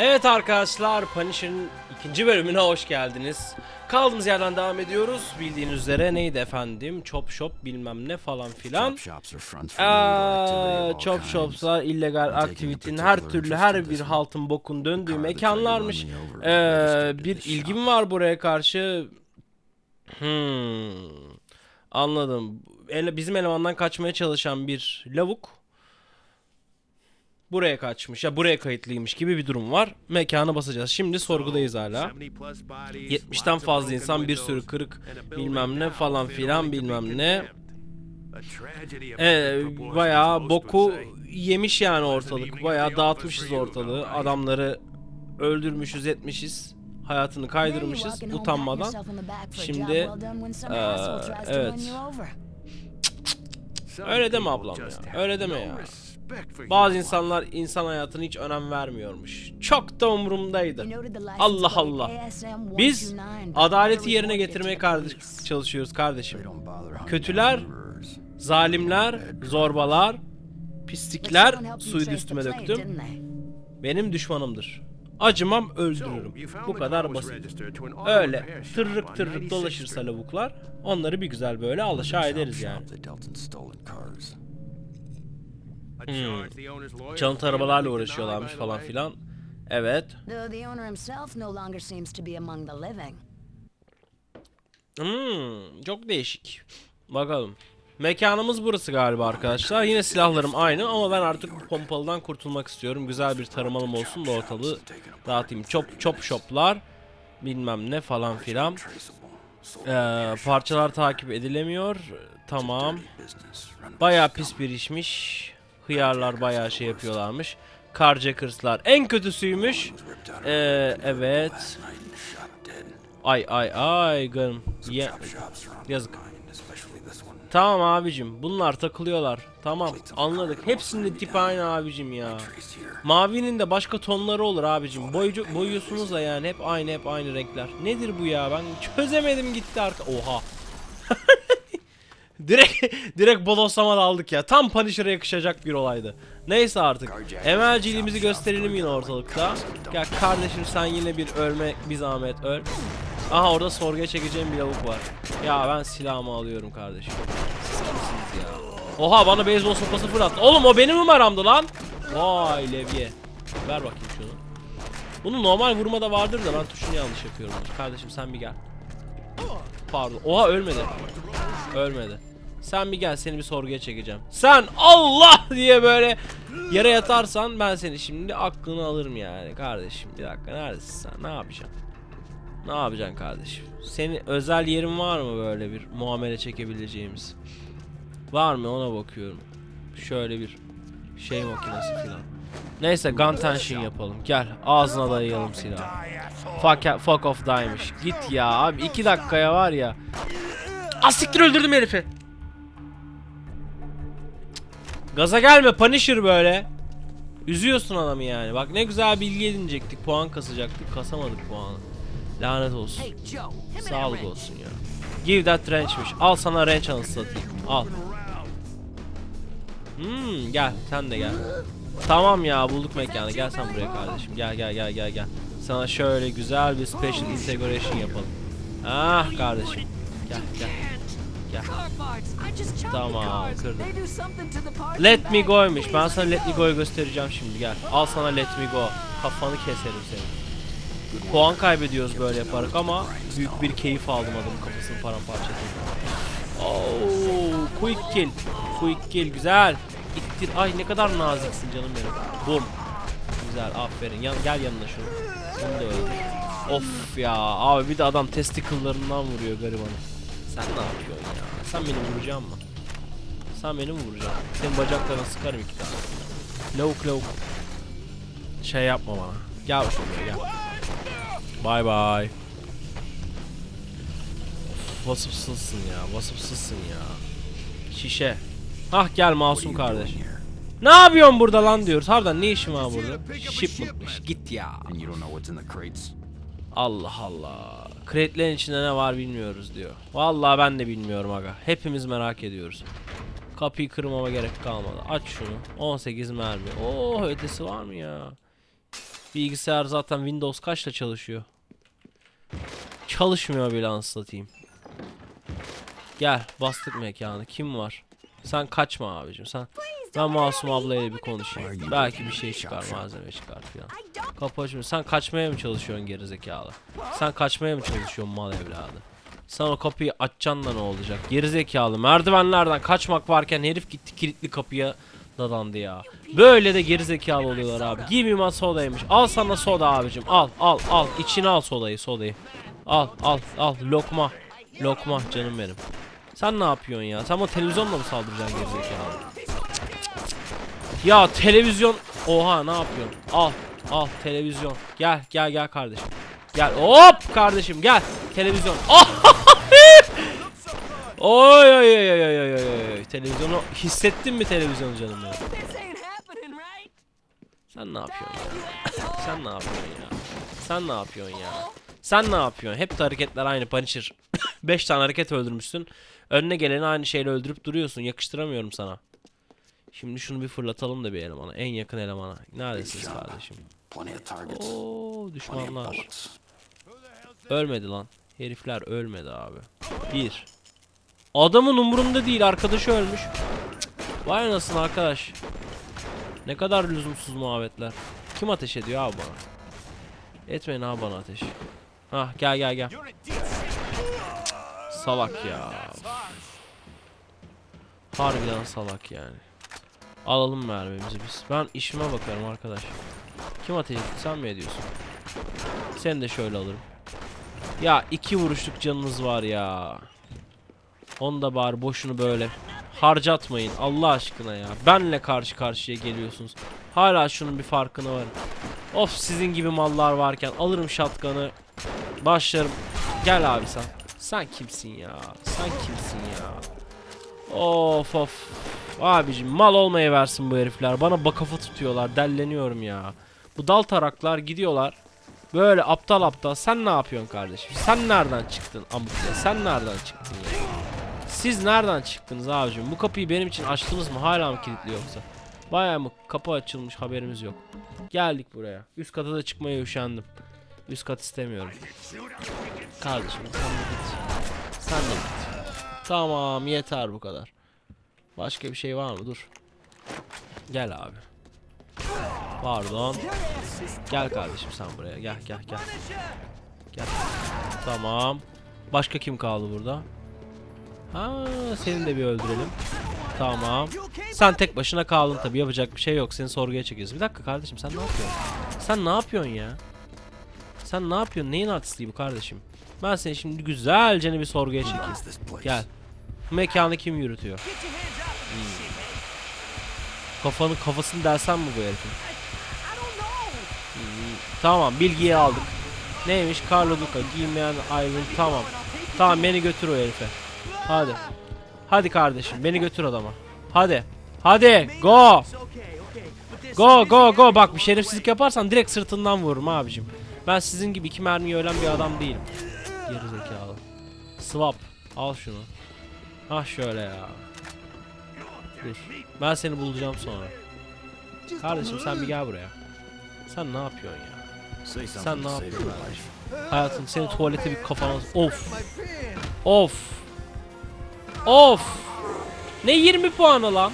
Evet arkadaşlar Punisher'ın ikinci bölümüne hoş geldiniz. Kaldığımız yerden devam ediyoruz. Bildiğiniz üzere neydi efendim? Chop shop bilmem ne falan filan. All Chop shopslar illegal aktivitenin her türlü her bir haltın bokun döndüğü mekanlarmış. to bir ilgim var buraya karşı. Hmm. Anladım. Ele, bizim elemandan kaçmaya çalışan bir lavuk buraya kaçmış ya buraya kayıtlıymış gibi bir durum var. Mekanı basacağız. Şimdi sorgudayız hala. 70'ten fazla insan bir sürü kırık bilmem ne falan filan bilmem ne. Ee, bayağı boku yemiş yani ortalık. Bayağı dağıtmışız ortalığı. Adamları öldürmüşüz etmişiz. Hayatını kaydırmışız utanmadan. Şimdi, eee, evet. Öyle deme ablam ya, öyle deme ya. Bazı insanlar insan hayatına hiç önem vermiyormuş. Çok da umurumdaydı. Allah Allah. Biz adaleti yerine getirmeye kardeş çalışıyoruz kardeşim. Kötüler, zalimler, zorbalar, pislikler suyu üstüme döktüm. Benim düşmanımdır. Acımam öldürürüm. Bu kadar basit. Öyle tırrık tırrık dolaşırsa lavuklar onları bir güzel böyle alaşağı ederiz yani. Hmm. Çalıntı arabalarla uğraşıyorlarmış falan filan. Evet. Hmm, çok değişik. Bakalım. Mekanımız burası galiba arkadaşlar. Yine silahlarım aynı ama ben artık bu pompalıdan kurtulmak istiyorum. Güzel bir tarımalım olsun da ortalığı dağıtayım. Chop chop shoplar bilmem ne falan filan. Ee, parçalar takip edilemiyor. Tamam. Bayağı pis bir işmiş. Hıyarlar bayağı şey yapıyorlarmış. Carjackers'lar en kötüsüymüş. Ee, evet. Ay ay ay gım. Ye- Yazık. Tamam abicim bunlar takılıyorlar. Tamam anladık. Hepsinin de tipi aynı abicim ya. Mavinin de başka tonları olur abicim. Boyucu, boyuyorsunuz da yani hep aynı hep aynı renkler. Nedir bu ya ben çözemedim gitti arka. Oha. direkt direkt bodoslama daldık ya. Tam Punisher'a yakışacak bir olaydı. Neyse artık. Emelciliğimizi gösterelim yine ortalıkta. Ya kardeşim sen yine bir ölme bir zahmet öl. Aha orada sorguya çekeceğim bir lavuk var. Ya ben silahımı alıyorum kardeşim. Siz ya? Oha bana beyzbol sopası fırlattı. Oğlum o benim numaramdı lan. Vay levye. Ver bakayım şunu. Bunu normal vurmada vardır da ben tuşunu yanlış yapıyorum. Kardeşim sen bir gel. Pardon. Oha ölmedi. Ölmedi. Sen bir gel seni bir sorguya çekeceğim. Sen Allah diye böyle yere yatarsan ben seni şimdi aklını alırım yani kardeşim. Bir dakika neredesin sen? Ne yapacaksın? Ne yapacaksın kardeşim? Senin özel yerin var mı böyle bir muamele çekebileceğimiz? Var mı ona bakıyorum. Şöyle bir şey makinesi filan. Neyse gun tension yapalım. Gel ağzına dayayalım silahı. Fuck, fuck off daymış. Git ya abi iki dakikaya var ya. Asiktir öldürdüm herifi. Gaza gelme Punisher böyle. Üzüyorsun adamı yani. Bak ne güzel bilgi edinecektik. Puan kasacaktık. Kasamadık puanı. Lanet olsun. Sağlık olsun ya. Give that wrench'miş. Al sana wrench anısı satayım. Al. Hmm, gel sen de gel. Tamam ya bulduk mekanı. Gel sen buraya kardeşim. Gel gel gel gel gel. Sana şöyle güzel bir special integration yapalım. Ah kardeşim. Gel gel. Gel. Tamam kırdım. Let me go'ymuş. Ben sana let me go'yu göstereceğim şimdi gel. Al sana let me go. Kafanı keserim senin. Puan kaybediyoruz böyle yaparak ama büyük bir keyif aldım adamın kafasını paramparça ettim. Oh, quick kill. Quick kill güzel. İttir. Ay ne kadar naziksin canım benim. Bum. Güzel aferin. Yan, gel yanına şunu. Bunu da öldür. Of ya abi bir de adam testicle'larından vuruyor garibanı. Sen ne yapıyorsun ya? Sen beni vuracaksın mı? Sen beni mi vuracaksın? Senin bacaklarını sıkarım iki tane. Lavuk lavuk. Şey yapma bana. Gel şuraya gel. Bye. Of, vasıfsızsın ya, vasıfsızsın ya. Şişe. Hah gel masum kardeş. Ne yapıyorsun burada lan diyoruz. Harbiden ne işin var burada? Shipment'mış. Git ya. Allah Allah. Crate'lerin içinde ne var bilmiyoruz diyor. Vallahi ben de bilmiyorum aga. Hepimiz merak ediyoruz. Kapıyı kırmama gerek kalmadı. Aç şunu. 18 mermi. Oo ötesi var mı ya? Bilgisayar zaten Windows kaçla çalışıyor? Çalışmıyor bile anasını satayım. Gel bastık mekanı. Kim var? Sen kaçma abicim sen. Ben Masum ablayla bir konuşayım. Belki bir şey çıkar malzeme çıkar filan. Kapı açmıyor. Sen kaçmaya mı çalışıyorsun gerizekalı? Sen kaçmaya mı çalışıyorsun mal evladı? Sen o kapıyı açacaksın da ne olacak? Gerizekalı merdivenlerden kaçmak varken herif gitti kilitli kapıya dadandı ya. Böyle de gerizekalı oluyorlar abi. Give me sodaymış. Al sana soda abicim. Al al al. İçine al sodayı sodayı. Al al al. Lokma. Lokma canım benim. Sen ne yapıyorsun ya? Sen bu televizyonla mı saldıracaksın gerizekalı? Ya televizyon. Oha ne yapıyorsun? Al. Al televizyon. Gel gel gel kardeşim. Gel. Hop kardeşim gel. Televizyon. oy oy oy oy oy oy. Televizyonu hissettin mi televizyonu canım ya? Sen ne yapıyorsun ya? Sen ne yapıyorsun ya? Sen ne yapıyorsun ya? Sen ne yapıyorsun? Hep hareketler aynı Punisher. 5 tane hareket öldürmüşsün. Önüne geleni aynı şeyle öldürüp duruyorsun. Yakıştıramıyorum sana. Şimdi şunu bir fırlatalım da bir elemana. En yakın elemana. Neredesiniz kardeşim? Oo düşmanlar. Ölmedi lan. Herifler ölmedi abi. Bir. Adamın umurunda değil. Arkadaşı ölmüş. Cık, Vay anasını arkadaş. Ne kadar lüzumsuz muhabbetler. Kim ateş ediyor abi bana? Etmeyin abi bana ateş. Hah gel gel gel. Salak ya. Harbiden salak yani. Alalım mermimizi biz. Ben işime bakarım arkadaş. Kim ateş etti? Sen mi ediyorsun? Seni de şöyle alırım. Ya iki vuruşluk canınız var ya. Onu da bari boşunu böyle harcatmayın Allah aşkına ya. Benle karşı karşıya geliyorsunuz. Hala şunun bir farkına varın. Of sizin gibi mallar varken alırım şatkanı. Başlarım. Gel abi sen. Sen kimsin ya? Sen kimsin ya? Of of. Abicim mal olmaya versin bu herifler. Bana bakafa tutuyorlar. Delleniyorum ya. Bu dal taraklar gidiyorlar. Böyle aptal aptal. Sen ne yapıyorsun kardeşim? Sen nereden çıktın amık? Sen nereden çıktın ya? Siz nereden çıktınız abicim? Bu kapıyı benim için açtınız mı? Hala mı kilitli yoksa? Bayağı mı kapı açılmış haberimiz yok. Geldik buraya. Üst kata da çıkmaya üşendim. Üst kat istemiyorum. Kardeşim sen de git. Sen de git. Tamam yeter bu kadar. Başka bir şey var mı? Dur. Gel abi. Pardon. Gel kardeşim sen buraya. Gel gel gel. Gel. Tamam. Başka kim kaldı burada? Ha, seni de bir öldürelim. Tamam. Sen tek başına kaldın tabi yapacak bir şey yok. Seni sorguya çekiyoruz. Bir dakika kardeşim sen ne yapıyorsun? Sen ne yapıyorsun ya? Sen ne yapıyorsun? Neyin artistliği bu kardeşim? Ben seni şimdi güzelce bir sorguya çekeyim. Gel. Mekanı kim yürütüyor? Hmm. Kafanı kafasını dersen mi bu herifin? Hmm, Tamam bilgiyi aldık. Neymiş? Carlo Duca giymeyen Ivan tamam. Tamam beni götür o herife. Hadi. Hadi kardeşim beni götür adama. Hadi. Hadi go. Go go go bak bir şerefsizlik yaparsan direkt sırtından vururum abicim. Ben sizin gibi iki mermiye ölen bir adam değilim. Geri zekalı. Swap. Al şunu. Ah şöyle ya. Dur. Ben seni bulacağım sonra. Kardeşim sen bir gel buraya. Sen ne yapıyorsun ya? Sen ne yapıyorsun kardeşim? Hayatım seni tuvalete bir kafana... Of. Of. Of. Ne 20 puanı lan?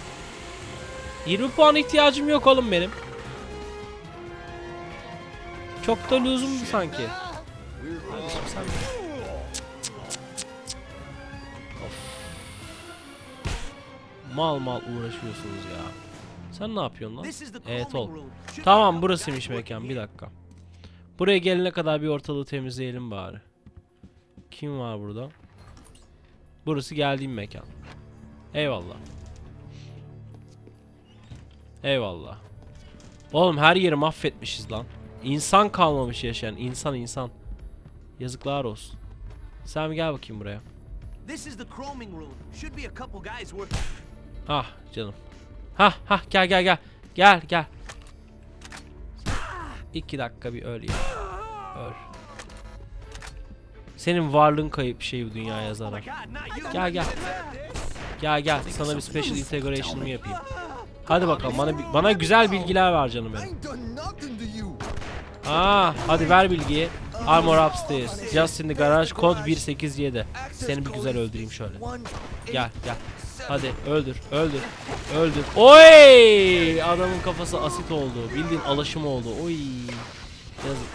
20 puan ihtiyacım yok oğlum benim. Çok da lüzumdu sanki. Kardeşim sen Mal mal uğraşıyorsunuz ya. Sen ne yapıyorsun lan? Evet ol. Tamam burasıymış mekan bir dakika. Buraya gelene kadar bir ortalığı temizleyelim bari. Kim var burada? Burası geldiğim mekan. Eyvallah. Eyvallah. Oğlum her yeri mahvetmişiz lan. İnsan kalmamış yaşayan. insan insan. Yazıklar olsun. Sen gel bakayım buraya. This is the room. Should be a couple guys work. Ah canım. Hah hah gel gel gel. Gel gel. İki dakika bir öl ya. Öl. Senin varlığın kayıp şey bu dünyaya zarar. Gel gel. Gel gel sana bir special integration'ımı yapayım. Hadi bakalım bana bana güzel bilgiler ver canım benim. Aa, hadi ver bilgiyi. Armor upstairs. Just in the garage. Kod 187. Seni bir güzel öldüreyim şöyle. Gel gel. Hadi öldür öldür öldür. Oy! Adamın kafası asit oldu. Bildiğin alaşım oldu. Oy! Yazık.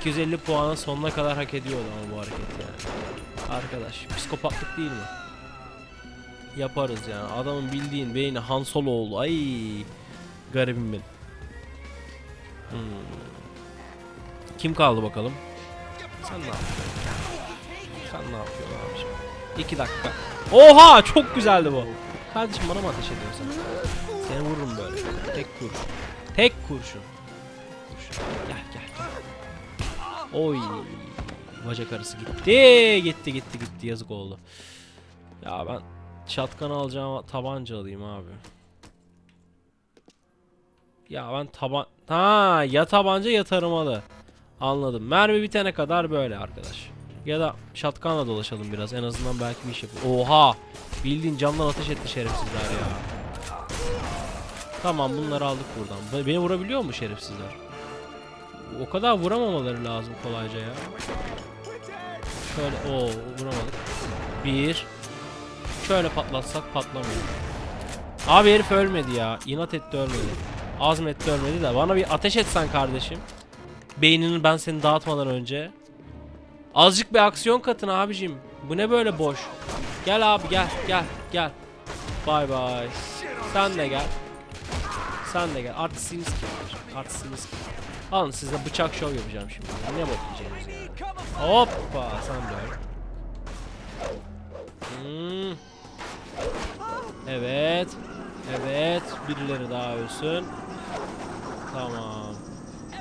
250 puanı sonuna kadar hak ediyordu ama bu hareket yani. Arkadaş psikopatlık değil mi? Yaparız yani. Adamın bildiğin beyni Han Solo oldu. Ay! Garibim benim. Hmm. Kim kaldı bakalım? Sen ne yapıyorsun? Sen ne yapıyorsun abiciğim? İki dakika. Oha çok güzeldi bu. Kardeşim bana mı ateş ediyorsun? Seni vururum böyle. Tek kurşun. Tek kurşun. Kurşun. Gel gel gel. Oy. Bacak arası gitti. Gitti gitti gitti yazık oldu. Ya ben şatkanı alacağım tabanca alayım abi. Ya ben taban... Ha ya tabanca ya tarımalı. Anladım. Mermi bitene kadar böyle arkadaş. Ya da şatkanla dolaşalım biraz. En azından belki bir iş yapalım. Oha! Bildiğin camdan ateş etti şerefsizler ya. Tamam bunları aldık buradan. Be- Beni vurabiliyor mu şerefsizler? O kadar vuramamaları lazım kolayca ya. Şöyle o vuramadık. Bir. Şöyle patlatsak patlamıyor. Abi herif ölmedi ya. İnat etti ölmedi. Azmetti ölmedi de bana bir ateş etsen kardeşim. Beynini ben seni dağıtmadan önce. Azıcık bir aksiyon katın abicim. Bu ne böyle boş? Gel abi gel gel gel. Bay bay. Sen de gel. Sen de gel. Artistiniz kim? Artistiniz kim? Alın size bıçak şov yapacağım şimdi. Ne bok yiyeceğiniz ya. Hoppa sen öl. Hmm. Evet. Evet. Birileri daha ölsün. Tamam.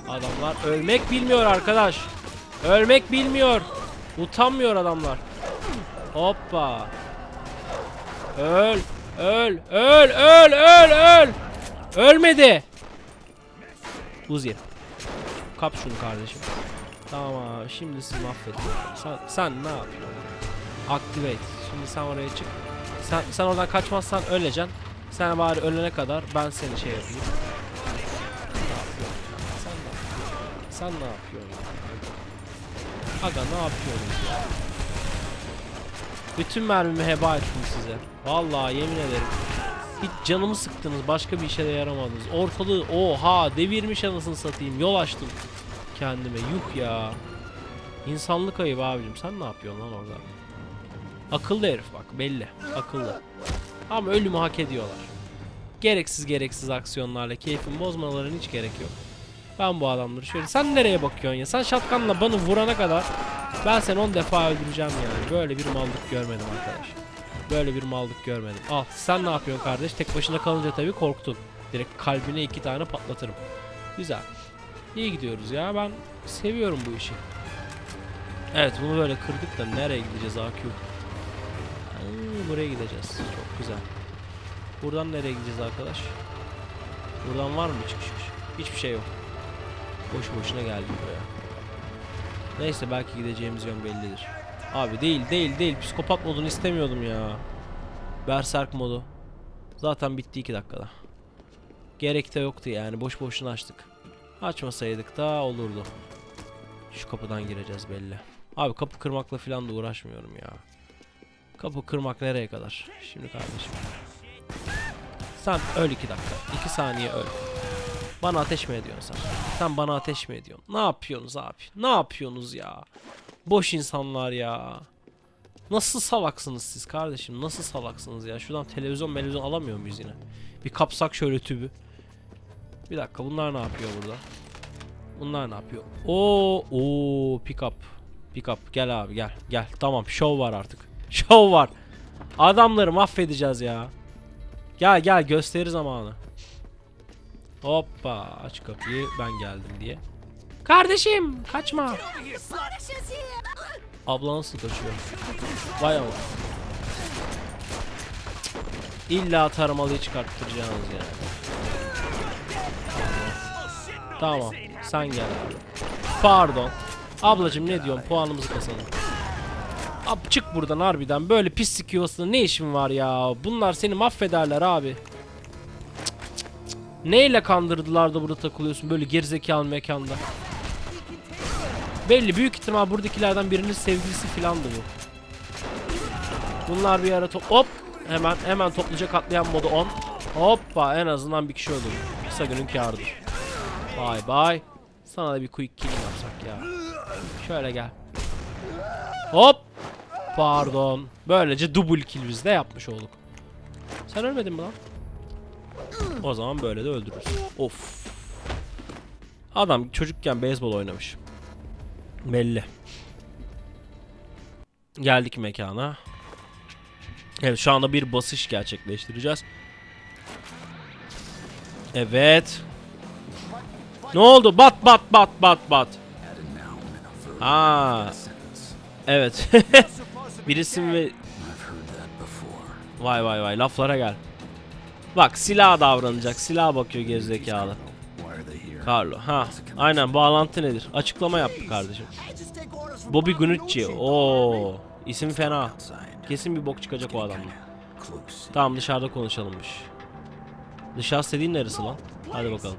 Adamlar ölmek bilmiyor arkadaş. Ölmek bilmiyor. Utanmıyor adamlar. Hoppa. Öl. Öl. Öl. Öl. Öl. Öl. Ölmedi. Uzi. Kap şunu kardeşim. Tamam. Şimdi sizi mahvettim. Sen, sen ne yapıyorsun? Activate. Şimdi sen oraya çık. Sen, sen oradan kaçmazsan öleceksin. Sen bari ölene kadar ben seni şey yapayım. Sen ne yapıyorsun? Sen ne yapıyorsun? Aga ne yapıyorsunuz ya? Bütün mermimi heba ettim size. Vallahi yemin ederim. Hiç canımı sıktınız. Başka bir işe de yaramadınız. Ortalığı oha devirmiş anasını satayım. Yol açtım kendime. Yuh ya. İnsanlık ayıp abicim. Sen ne yapıyorsun lan orada? Akıllı herif bak belli. Akıllı. Ama ölümü hak ediyorlar. Gereksiz gereksiz aksiyonlarla keyfimi bozmalarına hiç gerek yok. Ben bu adamları şöyle sen nereye bakıyorsun ya? Sen şatkanla bana vurana kadar ben seni 10 defa öldüreceğim yani. Böyle bir mallık görmedim arkadaş. Böyle bir mallık görmedim. Al sen ne yapıyorsun kardeş? Tek başına kalınca tabii korktun. Direkt kalbine iki tane patlatırım. Güzel. İyi gidiyoruz ya. Ben seviyorum bu işi. Evet bunu böyle kırdık da nereye gideceğiz AQ? Hmm, buraya gideceğiz. Çok güzel. Buradan nereye gideceğiz arkadaş? Buradan var mı çıkış? Hiçbir şey yok. Boş boşuna geldik buraya. Neyse belki gideceğimiz yön bellidir. Abi değil değil değil. Psikopat modunu istemiyordum ya. Berserk modu. Zaten bitti 2 dakikada. Gerek de yoktu yani. Boş boşuna açtık. Açmasaydık da olurdu. Şu kapıdan gireceğiz belli. Abi kapı kırmakla falan da uğraşmıyorum ya. Kapı kırmak nereye kadar? Şimdi kardeşim. Sen öl 2 dakika. 2 saniye öl. Bana ateş mi ediyorsun sen? Sen bana ateş mi ediyorsun? Ne yapıyorsunuz abi? Ne yapıyorsunuz ya? Boş insanlar ya. Nasıl salaksınız siz kardeşim? Nasıl salaksınız ya? Şuradan televizyon televizyon alamıyor muyuz yine? Bir kapsak şöyle tübü. Bir dakika bunlar ne yapıyor burada? Bunlar ne yapıyor? Oo, oo pick up. Pick up. Gel abi gel. Gel. Tamam show var artık. Show var. Adamları mahvedeceğiz ya. Gel gel gösteri zamanı. Hoppa aç kapıyı ben geldim diye. Kardeşim kaçma. Abla nasıl kaçıyor? Vay Allah. İlla tarımalıyı çıkarttıracaksınız yani. Tamam. Sen gel abi. Pardon. Ablacım ne diyorsun? Puanımızı kasalım. Abi çık buradan harbiden. Böyle pislik yuvasında ne işin var ya? Bunlar seni mahvederler abi. Neyle kandırdılar da burada takılıyorsun böyle gerizekalı mekanda? Belli büyük ihtimal buradakilerden birinin sevgilisi filandı bu. Bunlar bir ara top hop hemen hemen topluca katlayan modu 10. Hoppa en azından bir kişi öldü. Kısa günün kârıdır. Bay bay. Sana da bir quick kill yapsak ya. Şöyle gel. Hop. Pardon. Böylece double kill biz de yapmış olduk. Sen ölmedin mi lan? O zaman böyle de öldürürüz. Of. Adam çocukken beyzbol oynamış. Belli. Geldik mekana. Evet şu anda bir basış gerçekleştireceğiz. Evet. Ne oldu? Bat bat bat bat bat. Aa, evet. Ve heard that before. vay vay vay laflara gel. Bak silah davranacak. Silah bakıyor gerizekalı. Carlo. Ha. Aynen bağlantı nedir? Açıklama yaptı kardeşim. Bobby Gunucci. Oo. İsim fena. Kesin bir bok çıkacak o. Close. Tamam dışarıda konuşalımmış. Dışarısı dediğin neresi lan? Hadi bakalım.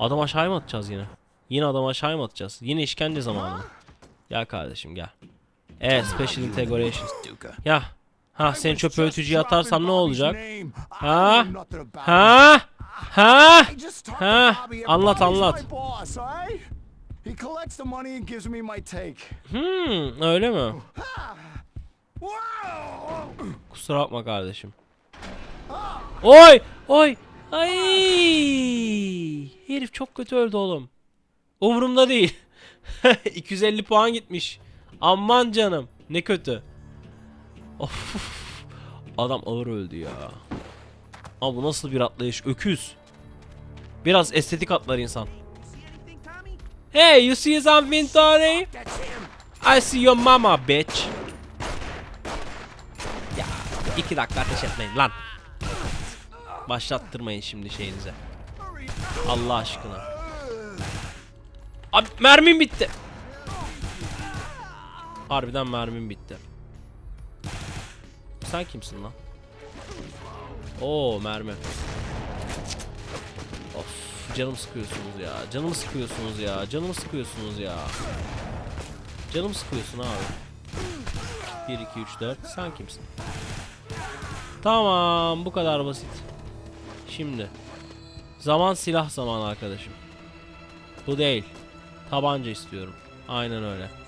Adam aşağıya mı atacağız yine? Yine adam aşağıya mı atacağız? Yine işkence zamanı. Gel kardeşim gel. Evet Special Integration. Ya. Ha sen çöp öğütücüye atarsam ne olacak? Ha? Ha? Ha? Ha? Anlat anlat. Hmm öyle mi? Kusura bakma kardeşim. Oy! Oy! Ay! Herif çok kötü öldü oğlum. Umurumda değil. 250 puan gitmiş. Aman canım. Ne kötü. Of. Adam ağır öldü ya. Ama bu nasıl bir atlayış? Öküz. Biraz estetik atlar insan. Hey, you see? That's him. I see your mama, bitch. Ya iki dakika ateş etmeyin lan. Başlattırmayın şimdi şeyinize. Allah aşkına. Abi mermim bitti. Harbiden mermim bitti. Sen kimsin lan? Oo mermi. Of canım sıkıyorsunuz ya. Canımı sıkıyorsunuz ya. Canımı sıkıyorsunuz ya. Canım sıkıyorsun abi. 1 2 3 4 sen kimsin? Tamam bu kadar basit. Şimdi zaman silah zamanı arkadaşım. Bu değil. Tabanca istiyorum. Aynen öyle.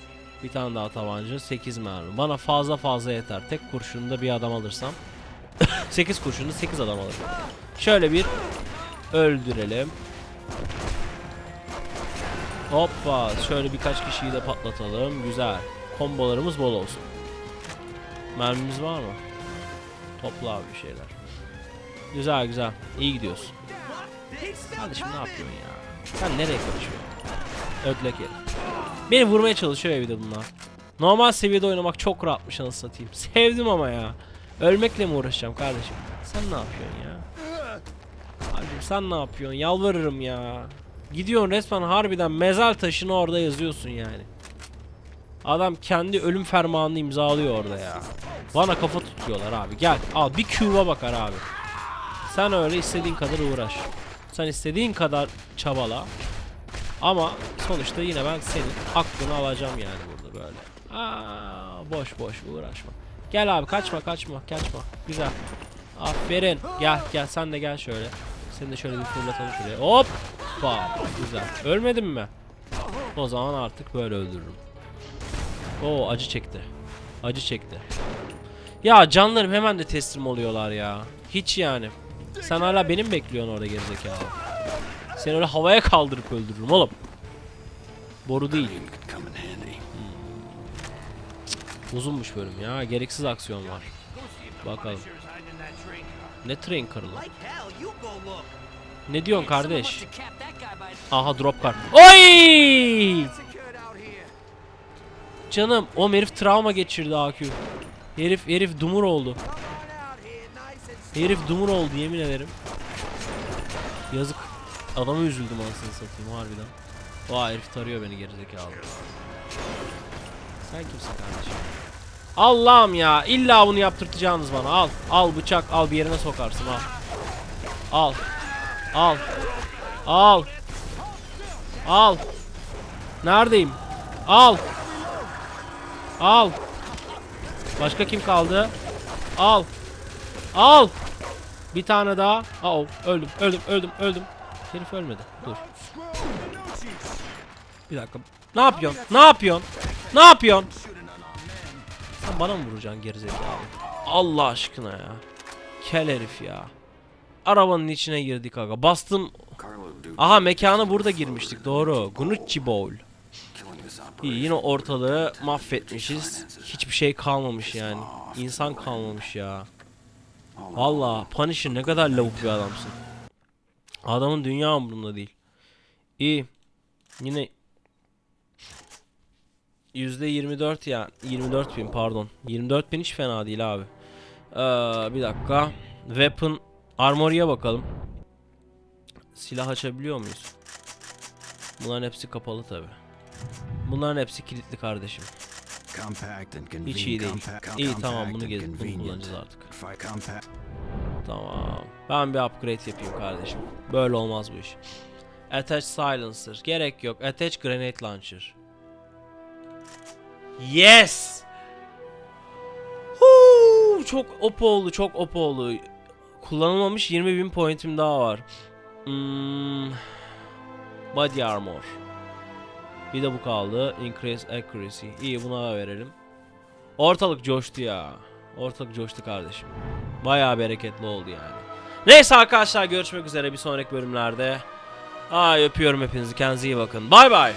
Bir tane daha tabanca 8 mermi. Bana fazla fazla yeter. Tek kurşunda bir adam alırsam 8 kurşunda 8 adam alırım. Şöyle bir öldürelim. Hoppa şöyle birkaç kişiyi de patlatalım. Güzel. Kombolarımız bol olsun. Mermimiz var mı? Topla abi şeyler. Güzel güzel. İyi gidiyorsun. Kardeşim ne yapıyorsun ya? Sen nereye kaçıyorsun? Ödlek herif. Beni vurmaya çalışıyor evde bunlar. Normal seviyede oynamak çok rahatmış anasını satayım. Sevdim ama ya. Ölmekle mi uğraşacağım kardeşim? Sen ne yapıyorsun ya? Abicim sen ne yapıyorsun? Yalvarırım ya. Gidiyorsun resmen harbiden mezar taşını orada yazıyorsun yani. Adam kendi ölüm fermanını imzalıyor orada ya. Bana kafa tutuyorlar abi. Gel al bir Q'ya bakar abi. Sen öyle istediğin kadar uğraş. Sen istediğin kadar çabala. Ama sonuçta yine ben senin hakkını alacağım yani burada böyle. Aa, boş boş uğraşma. Gel abi kaçma kaçma kaçma. Güzel. Aferin. Gel gel sen de gel şöyle. Seni de şöyle bir fırlatalım şuraya. Hoppa. Güzel. Ölmedin mi? O zaman artık böyle öldürürüm. Oo acı çekti. Acı çekti. Ya canlarım hemen de teslim oluyorlar ya. Hiç yani. Sen hala benim bekliyorsun orada gerizekalı. Seni öyle havaya kaldırıp öldürürüm oğlum. Boru değil. Handy. Uzunmuş bölüm ya. Gereksiz aksiyon var. Bakalım. Ne train look. Ne diyorsun kardeş? Aha drop card. Oy! Canım o herif travma geçirdi AQ. Herif herif dumur oldu. Herif dumur oldu yemin ederim. Yazık. Adama üzüldüm anasını satayım harbiden. Vay herif tarıyor beni gerizekalı. Sen kimsin kardeşim? Allah'ım ya illa bunu yaptırtacaksınız bana al. Al bıçak al bir yerine sokarsın al. Al. Al. Al. Al. Neredeyim? Al. Al. Başka kim kaldı? Al. Al. Bir tane daha. Aa, öldüm, öldüm, öldüm, öldüm. Herif ölmedi. Dur. Bir dakika. Ne yapıyorsun? Ne yapıyorsun? Ne yapıyorsun? Sen bana mı vuracaksın gerizekalı? Allah aşkına ya. Kel herif ya. Arabanın içine girdik aga. Bastım. Aha mekana burada girmiştik. Doğru. Gucci Bowl. İyi yine ortalığı mahvetmişiz. Hiçbir şey kalmamış yani. İnsan kalmamış ya. Valla Punisher ne kadar lavuk bir adamsın. Adamın dünya umurunda değil. İyi. Yine %24 ya 24 bin pardon 24 bin hiç fena değil abi Ee, bir dakika Weapon Armory'e bakalım Silah açabiliyor muyuz Bunların hepsi kapalı tabi Bunların hepsi kilitli kardeşim. Hiç iyi değil. İyi tamam bunu gezip kullanacağız artık. Tamam. Ben bir upgrade yapayım kardeşim. Böyle olmaz bu iş. Attach silencer. Gerek yok. Attach grenade launcher. Yes! Huu, çok op oldu, çok op oldu. Kullanılmamış 20.000 pointim daha var. Hmm, body armor. Bir de bu kaldı. Increase accuracy. İyi buna verelim. Ortalık coştu ya. Ortalık coştu kardeşim. Bayağı bereketli oldu yani. Neyse arkadaşlar görüşmek üzere bir sonraki bölümlerde. Ay öpüyorum hepinizi kendinize iyi bakın. Bay bay.